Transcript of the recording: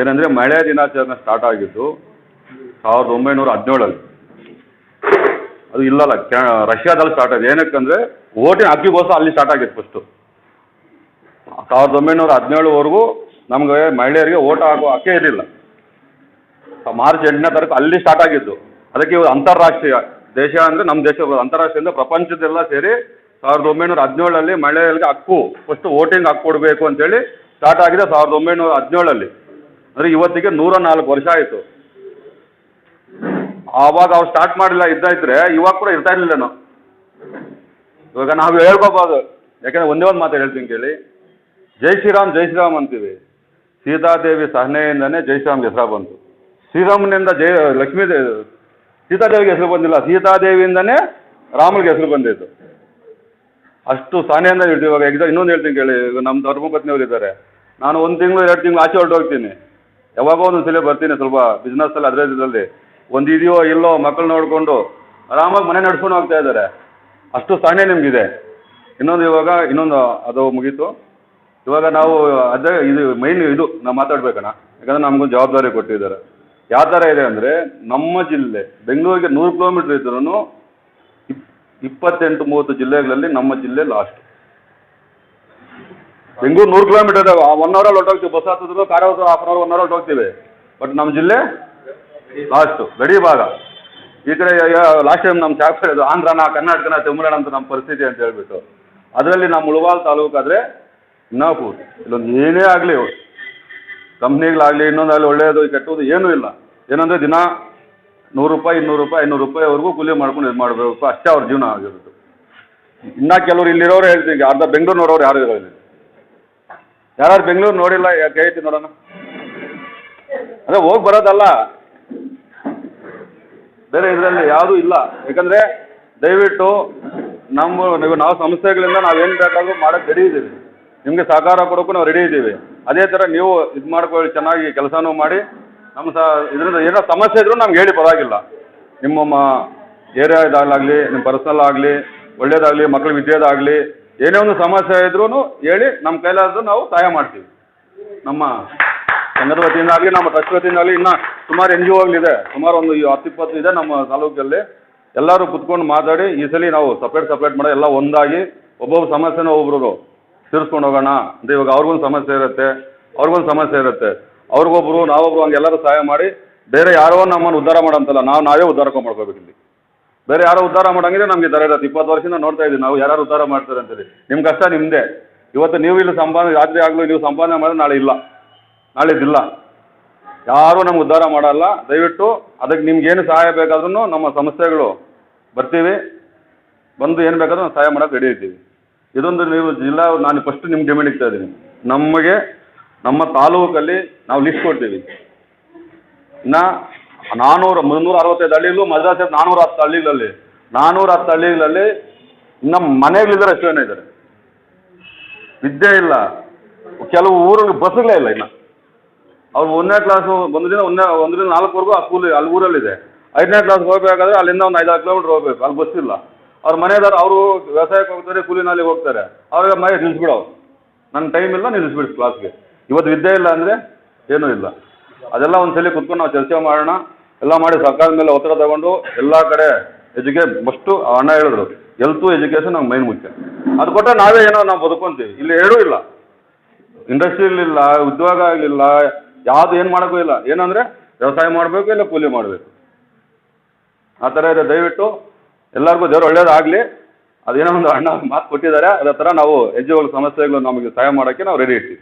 ಏನಂದರೆ ಮಳೆ ದಿನಾಚರಣೆ ಸ್ಟಾರ್ಟ್ ಆಗಿದ್ದು ಸಾವಿರದ ಒಂಬೈನೂರ ಹದಿನೇಳಲ್ಲಿ. ಅದು ಇಲ್ಲಲ್ಲ, ಕ್ಯಾ, ರಷ್ಯಾದಲ್ಲಿ ಸ್ಟಾರ್ಟ್ ಆಗಿದೆ. ಏನಕ್ಕಂದರೆ ಓಟಿನ ಹಕ್ಕಿಗೋಸ್ಕರ ಅಲ್ಲಿ ಸ್ಟಾರ್ಟ್ ಆಗಿತ್ತು ಫಸ್ಟು ಸಾವಿರದ ಒಂಬೈನೂರ ಹದಿನೇಳುವರೆಗೂ ನಮಗೆ ಮಹಿಳೆಯರಿಗೆ ಓಟ್ ಹಾಕೋ ಹಕ್ಕೇ ಇರಲಿಲ್ಲ. ಮಾರ್ಚ್ ಎಂಟನೇ ತಾರೀಕು ಅಲ್ಲಿ ಸ್ಟಾರ್ಟ್ ಆಗಿದ್ದು. ಅದಕ್ಕೆ ಇವರು ಅಂತಾರಾಷ್ಟ್ರೀಯ ದೇಶ ಅಂದರೆ ನಮ್ಮ ದೇಶ ಅಂತಾರಾಷ್ಟ್ರೀಯದಿಂದ ಪ್ರಪಂಚದೆಲ್ಲ ಸೇರಿ ಸಾವಿರದ ಒಂಬೈನೂರ ಹದಿನೇಳಲ್ಲಿ ಮಹಿಳೆಯರಿಗೆ ಹಕ್ಕು ಫಸ್ಟ್ ವೋಟಿಂಗ್ ಹಕ್ಕು ಕೊಡಬೇಕು ಅಂತೇಳಿ ಸ್ಟಾರ್ಟ್ ಆಗಿದೆ ಸಾವಿರದ ಒಂಬೈನೂರ ಹದಿನೇಳಲ್ಲಿ. ಅಂದರೆ ಇವತ್ತಿಗೆ ನೂರ ನಾಲ್ಕು ವರ್ಷ ಆಯಿತು. ಆವಾಗ ಅವ್ರು ಸ್ಟಾರ್ಟ್ ಮಾಡಿಲ್ಲ ಇದ್ದ ಇದ್ರೆ ಇವಾಗ ಕೂಡ ಇರ್ತಾ ಇರಲಿಲ್ಲ ನಾವು ಇವಾಗ ನಾವು ಹೇಳ್ಕೋಬೋದು. ಯಾಕಂದ್ರೆ ಒಂದೇ ಒಂದು ಮಾತು ಹೇಳ್ತೀನಿ ಕೇಳಿ. ಜೈ ಶ್ರೀರಾಮ್ ಜೈ ಶ್ರೀರಾಮ್ ಅಂತೀವಿ. ಸೀತಾದೇವಿ ಸಹನೆಯಿಂದನೇ ಜೈ ಶ್ರೀರಾಮ್ಗೆ ಹೆಸರು ಬಂತು. ಶ್ರೀರಾಮನಿಂದ ಜೈ, ಲಕ್ಷ್ಮೀ ಸೀತಾ ಸೀತಾದೇವಿಗೆ ಹೆಸರು ಬಂದಿಲ್ಲ. ಸೀತಾದೇವಿಯಿಂದನೇ ರಾಮನಿಗೆ ಹೆಸರು ಬಂದಿತ್ತು ಅಷ್ಟು ಸಹನೆಯಿಂದ ಇವಾಗ. ಎಕ್ಸಾಮ್ ಇನ್ನೊಂದು ಹೇಳ್ತೀನಿ ಕೇಳಿ. ನಮ್ಮ ಧರ್ಮಪತ್ನಿಯವರು ಇದ್ದಾರೆ. ನಾನು ಒಂದು ತಿಂಗಳು, ಎರಡು ತಿಂಗಳು ಆಚೆ ಹೊರಟೋಗ್ತೀನಿ. ಯಾವಾಗೋ ಒಂದು ಸಲ ಬರ್ತೀನಿ ಸ್ವಲ್ಪ ಬಿಸ್ನೆಸ್ಸಲ್ಲಿ ಅದ್ರ ಇದರಲ್ಲಿ. ಒಂದು ಇದೆಯೋ ಇಲ್ಲೋ ಮಕ್ಕಳು ನೋಡಿಕೊಂಡು ಆರಾಮಾಗಿ ಮನೆ ನಡ್ಸ್ಕೊಂಡು ಹೋಗ್ತಾ ಇದ್ದಾರೆ. ಅಷ್ಟು ಸಹನೆ ನಿಮಗಿದೆ. ಇನ್ನೊಂದು ಇವಾಗ, ಇನ್ನೊಂದು ಅದು ಮುಗೀತು. ಇವಾಗ ನಾವು ಅದೇ ಇದು ಮೈನ್ ಇದು ನಾವು ಮಾತಾಡ್ಬೇಕಣ್ಣ. ಯಾಕಂದ್ರೆ ನಮಗೊಂದು ಜವಾಬ್ದಾರಿ ಕೊಟ್ಟಿದ್ದಾರೆ. ಯಾವ ಥರ ಇದೆ ಅಂದರೆ ನಮ್ಮ ಜಿಲ್ಲೆ, ಬೆಂಗಳೂರಿಗೆ ನೂರು ಕಿಲೋಮೀಟ್ರ್ ಇದ್ರೂ ಇಪ್, ಇಪ್ಪತ್ತೆಂಟು, ಮೂವತ್ತು ಜಿಲ್ಲೆಗಳಲ್ಲಿ ನಮ್ಮ ಜಿಲ್ಲೆ ಲಾಸ್ಟ್ ಬೆಂಗಳೂರು ನೂರು ಕಿಲೋಮೀಟರ್ ಒನ್ ಅವರಲ್ಲಿ ಹೊರಟೋಗ್ತೀವಿ. Bus ಹತ್ತಿದ್ರು car half an hour one hour ಹೊರಟೋಗ್ತೀವಿ but ನಮ್ಮ ಜಿಲ್ಲೆ ಲಾಸ್ಟು ಗಡಿ ಭಾಗ. ಈ ಕಡೆ ಲಾಸ್ಟ್ ಟೈಮ್ ನಮ್ಮ ಚಾಪ್ ಇದು ಆಂಧ್ರನ, ಕರ್ನಾಟಕನ, ತಮಿಳುನಾಡು ಅಂತ ನಮ್ಮ ಪರಿಸ್ಥಿತಿ ಅಂತ ಹೇಳ್ಬಿಟ್ಟು. ಅದರಲ್ಲಿ ನಮ್ಮ ಉಳುವಾಲ್ ತಾಲೂಕಾದರೆ ಪೂರ್ ಇಲ್ಲೊಂದು ಏನೇ ಆಗಲಿ ಕಂಪ್ನಿಗಳಾಗಲಿ, ಇನ್ನೊಂದಾಗಲಿ ಒಳ್ಳೆಯದು ಕೆಟ್ಟೋದು ಏನೂ ಇಲ್ಲ. ಏನಂದರೆ ದಿನ ನೂರು ರೂಪಾಯಿ, ಇನ್ನೂರು ರೂಪಾಯಿ, ಐನೂರು ರೂಪಾಯಿವರೆಗೂ ಕೂಲಿ ಮಾಡ್ಕೊಂಡು ಇದು ಮಾಡಬೇಕು. ಅಷ್ಟೇ ಅವ್ರ ಜೀವನ ಆಗಿರೋದು. ಇನ್ನು ಕೆಲವರು ಇಲ್ಲಿರೋರು ಹೇಳ್ತೀನಿ, ಅರ್ಧ ಬೆಂಗಳೂರಿನವ್ರವ್ರು ಯಾರು ಇರೋಲ್ಲ ಯಾರು ಬೆಂಗಳೂರು ನೋಡಿಲ್ಲ, ಯಾಕೆ ನೋಡೋಣ? ಅದೇ ಹೋಗಿ ಬರೋದಲ್ಲ. ಬೇರೆ ಇದರಲ್ಲಿ ಯಾವುದೂ ಇಲ್ಲ. ಯಾಕಂದರೆ ದಯವಿಟ್ಟು ನಮ್ಮ, ನೀವು, ನಾವು ಸಂಸ್ಥೆಗಳಿಂದ ನಾವೇನು ಬೇಕಾದ್ರೂ ಮಾಡೋಕ್ಕೆ ರೆಡಿ ಇದ್ದೀವಿ ನಿಮಗೆ ಸಹಕಾರ ಕೊಡೋಕ್ಕೂ ನಾವು ರೆಡಿ ಇದ್ದೀವಿ ಅದೇ ಥರ ನೀವು ಇದು ಮಾಡ್ಕೊಳ್ಳಿ, ಚೆನ್ನಾಗಿ ಕೆಲಸನೂ ಮಾಡಿ. ನಮ್ಮ ಸಹ ಇದರಿಂದ ಏನೋ ಸಮಸ್ಯೆ ಇದ್ರೂ ನಮ್ಗೆ ಹೇಳಿ, ಪರವಾಗಿಲ್ಲ. ನಿಮ್ಮ ಮ ಏರಿಯಾದಾಗಲಿ ನಿಮ್ಮ ಪರ್ಸನಲ್ ಆಗಲಿ, ಒಳ್ಳೇದಾಗಲಿ ಮಕ್ಕಳ ವಿದ್ಯೆದಾಗಲಿ ಏನೇ ಒಂದು ಸಮಸ್ಯೆ ಇದ್ರೂ ಹೇಳಿ ನಮ್ಮ ಕೈಲಾದ್ರು ನಾವು ಸಹಾಯ ಮಾಡ್ತೀವಿ. ನಮ್ಮ ಸಂಘದ ವತಿಯಿಂದ ಆಗಲಿ ನಮ್ಮ ಟ್ರಸ್ಟ್ ವತಿಯಿಂದ ಆಗಲಿ ಇನ್ನೂ ಸುಮಾರು ಎನ್ ಜಿ ಒಗಳಿದೆ ಸುಮಾರು ಒಂದು ಹತ್ತು ಇಪ್ಪತ್ತು ಇದೆ ನಮ್ಮ ತಾಲೂಕಲ್ಲಿ. ಎಲ್ಲರೂ ಕುತ್ಕೊಂಡು ಮಾತಾಡಿ, ಈ ಸಲ ನಾವು ಸಪ್ರೇಟ್ ಸಪ್ರೇಟ್ ಮಾಡೋ ಎಲ್ಲ ಒಂದಾಗಿ ಒಬ್ಬೊಬ್ಬ ಸಮಸ್ಯೆನ ಒಬ್ಬರು ತೀರಿಸ್ಕೊಂಡು ಹೋಗೋಣ ಅಂದ್ರೆ ಇವಾಗ ಅವ್ರಿಗೊಂದು ಸಮಸ್ಯೆ ಇರುತ್ತೆ, ಅವ್ರಿಗೊಂದು ಸಮಸ್ಯೆ ಇರುತ್ತೆ. ಅವ್ರಿಗೊಬ್ರು, ನಾವೊಬ್ರು ಹಂಗೆ ಎಲ್ಲರೂ ಸಹಾಯ ಮಾಡಿ, ಬೇರೆ ಯಾರೋ ನಮ್ಮನ್ನು ಉದ್ಧಾರ ಮಾಡೋಂತಲ್ಲ, ನಾವು ನಾವೇ ಉದ್ಧಾರ ಮಾಡ್ಕೋಬೇಕು ಇಲ್ಲಿ. ಬೇರೆ ಯಾರೋ ಉದ್ಧಾರ ಮಾಡಂಗಿದ್ರೆ ನಮಗೆ ದರ ಇರತ್ತೆ. ಇಪ್ಪತ್ತು ವರ್ಷದಿಂದ ನೋಡ್ತಾ ಇದ್ದೀವಿ ನಾವು ಯಾರು ಉದ್ಧಾರ ಮಾಡ್ತಾರೆ ಅಂತೇಳಿ. ನಿಮ್ಮ ಕಷ್ಟ ನಿಮ್ಮದೇ ಇವತ್ತು ನೀವು ಇಲ್ಲಿ ಸಂಪಾದನೆ, ರಾತ್ರಿ ಆಗಲೂ ನೀವು ಸಂಪಾದನೆ ಮಾಡಿದ್ರೆ ನಾಳೆ ಇಲ್ಲ. ನಾಳಿದ್ದಿಲ್ಲ ಯಾರೂ ನಮ್ಗೆ ಉದ್ಧಾರ ಮಾಡಲ್ಲ. ದಯವಿಟ್ಟು ಅದಕ್ಕೆ ನಿಮ್ಗೆ ಏನು ಸಹಾಯ ಬೇಕಾದ್ರೂ ನಮ್ಮ ಸಂಸ್ಥೆಗಳು ಬರ್ತೀವಿ. ಬಂದು ಏನು ಬೇಕಾದ್ರೂ ಸಹಾಯ ಮಾಡೋಕೆ ರೆಡಿ ಇರ್ತೀವಿ ಇದೊಂದು ನೀವು ಜಿಲ್ಲಾ, ನಾನು ಫಸ್ಟ್ ನಿಮ್ಗೆ ಡಿಮ್ಯಾಂಡ್ ಇಡ್ತಾ ಇದ್ದೀನಿ. ನಮಗೆ ನಮ್ಮ ತಾಲೂಕಲ್ಲಿ ನಾವು ಲಿಸ್ಟ್ ಕೊಡ್ತೀವಿ. ಇನ್ನು ನಾನ್ನೂರ ಮುನ್ನೂರ ಅರವತ್ತೈದು ಹಳ್ಳಿಗಳು ಮದ್ರಾಸ್ ನಾನ್ನೂರ ಹತ್ತು ಹಳ್ಳಿಗಳಲ್ಲಿ ನಾನ್ನೂರ ಹತ್ತು ಹಳ್ಳಿಗಳಲ್ಲಿ ನಮ್ಮ ಮನೆಗಳಿದ್ದಾರೆ ಅಷ್ಟು ಜನ ಇದ್ದಾರೆ. ವಿದ್ಯೆ ಇಲ್ಲ. ಕೆಲವು ಊರಲ್ಲಿ ಬಸ್ಗಳೇ ಇಲ್ಲ ಇನ್ನು. ಅವ್ರು ಒಂದನೇ ಕ್ಲಾಸು ಒಂದು ದಿನ, ಒಂದನೇ ಒಂದರಿಂದ ನಾಲ್ಕುವರೆಗೂ ಆ ಸ್ಕೂಲ್ ಅಲ್ಲಿ ಊರಲ್ಲಿದೆ. ಐದನೇ ಕ್ಲಾಸ್ ಹೋಗಬೇಕಾದ್ರೆ ಅಲ್ಲಿಂದ ಒಂದು ಐದಾರು ಕಿಲೋಮೀಟರ್ ಹೋಗ್ಬೇಕು, ಅಲ್ಲಿ ಬಸ್ ಇಲ್ಲ. ಅವ್ರ ಮನೆಯವರು, ಅವರು ವ್ಯವಸಾಯಕ್ಕೆ ಹೋಗ್ತಾರೆ, ಕೂಲಿನಲ್ಲಿ ಹೋಗ್ತಾರೆ. ಅವ್ರಿಗೆ ಮನೆ ನಿಲ್ಲಿಸ್ಬಿಡೋ ನನ್ನ ಟೈಮ್ ಇಲ್ಲ ನಿಲ್ಲಿಸ್ಬಿಡ್ತು ಕ್ಲಾಸ್ಗೆ ಇವತ್ತು ವಿದ್ಯೆ ಇಲ್ಲ ಅಂದರೆ ಏನೂ ಇಲ್ಲ. ಅದೆಲ್ಲ ಒಂದು ಸಲ ಕುತ್ಕೊಂಡು ನಾವು ಚರ್ಚೆ ಮಾಡೋಣ. ಎಲ್ಲ ಮಾಡಿ ಸರ್ಕಾರದ ಮೇಲೆ ಒತ್ತಡ ತಗೊಂಡು ಎಲ್ಲ ಕಡೆ ಎಜುಕೇ, ಫಸ್ಟು ಅಣ್ಣ ಹೇಳಿದ್ರು ಎಲ್ತು ಎಜುಕೇಶನ್ ನಮ್ಗೆ ಮೈನ್ ಮುಖ್ಯ. ಅದು ಕೊಟ್ಟರೆ ನಾವೇ ಏನೋ ನಾವು ಬದುಕೊಂತೀವಿ ಇಲ್ಲಿ ಎರಡೂ ಇಲ್ಲ. ಇಂಡಸ್ಟ್ರಿ ಇಲ್ಲ, ಉದ್ಯೋಗ ಆಗಲಿಲ್ಲ, ಯಾವುದು ಏನು ಮಾಡೋಕ್ಕೂ ಇಲ್ಲ. ಏನಂದರೆ ವ್ಯವಸಾಯ ಮಾಡಬೇಕು ಇಲ್ಲ ಕೂಲಿ ಮಾಡಬೇಕು. ಆ ಥರ ಇದೆ. ದಯವಿಟ್ಟು ಎಲ್ಲರಿಗೂ ದೇವ್ರು ಒಳ್ಳೇದಾಗಲಿ. ಅದೇನೋ ಒಂದು ಅಣ್ಣ ಮಾತು ಕೊಟ್ಟಿದ್ದಾರೆ. ಅದೇ ಥರ ನಾವು ಎನ್ ಸಮಸ್ಯೆಗಳು ನಮಗೆ ಸಹಾಯ ಮಾಡೋಕ್ಕೆ ನಾವು ರೆಡಿ ಇರ್ತೀವಿ.